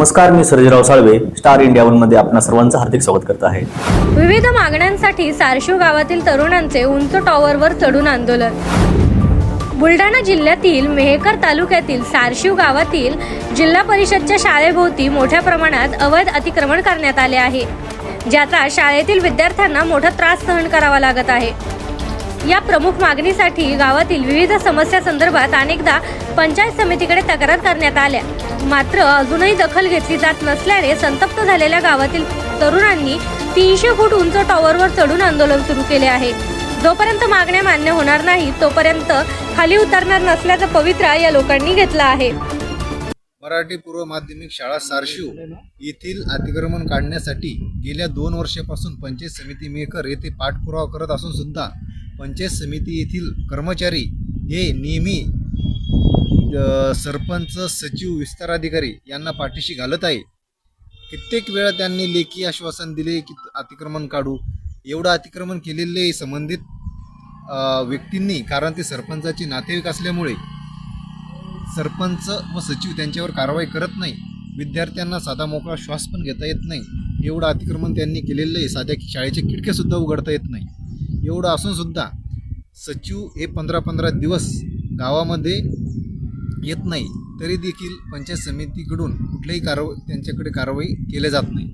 नमस्कार मी Sarjerao Salve star India वनमध्ये आपणा सर्वांचं हार्दिक स्वागत करत आहे. विविध मागण्यांसाठी सारशिव गावातील तरुणांचे उंच टॉवरवर चढून आंदोलन. बुलढाणा जिल्ह्यातील मेहकर तालुक्यातील सारशिव गावातील जिल्हा परिषदच्या शाळेभोवती मोठ्या प्रमाणात अवैध अतिक्रमण करण्यात आले आहे. ज्याचा शाळेतील विद्यार्थ्यांना मोठा त्रास सहन करावा लागत आहे. या प्रमुख मागणीसाठी गावातील विविध समस्या संदर्भात अनेकदा पंचायत समितीकडे तक्रार करण्यात आल्या. मात्र अजूनही दखल घेतली जात नसल्याने संतप्त झालेल्या गावातील तरुणांनी तीनशे फूट उंच टॉवरवर चढून आंदोलन सुरू केले आहे. जोपर्यंत मागण्या मान्य होणार नाही तोपर्यंत खाली उतरणार नसल्याचा पवित्रा या लोकांनी घेतला आहे. मराठी पूर्व माध्यमिक शाळा सारशिव येथील अतिक्रमण काढण्यासाठी गेल्या दोन वर्षापासून पंचायत समिती मेकर येथे पाठपुरावा करत असून सुद्धा पंचायत समिती येथील कर्मचारी हे नेहमी सरपंच सचिव विस्ताराधिकारी यांना पाठीशी घालत आहे. कित्येक वेळा त्यांनी लेखी आश्वासन दिले की अतिक्रमण काढू. एवढं अतिक्रमण केलेले संबंधित व्यक्तींनी कारण ते सरपंचाचे नातेवाईक असल्यामुळे सरपंच व सचिव त्यांच्यावर कारवाई करत नाही. विद्यार्थ्यांना साधा मोकळा श्वास पण घेता येत नाही. एवढं अतिक्रमण त्यांनी केलेलं आहे. साध्या शाळेचे खिडक्यासुद्धा उघडता येत नाही. एवढं असूनसुद्धा सचिव हे पंधरा पंधरा दिवस गावामध्ये येत नाही तरी देखील पंचायत समितीकडून कुठल्याही कारवाई त्यांच्याकडे कारवाई केल्या जात नाही.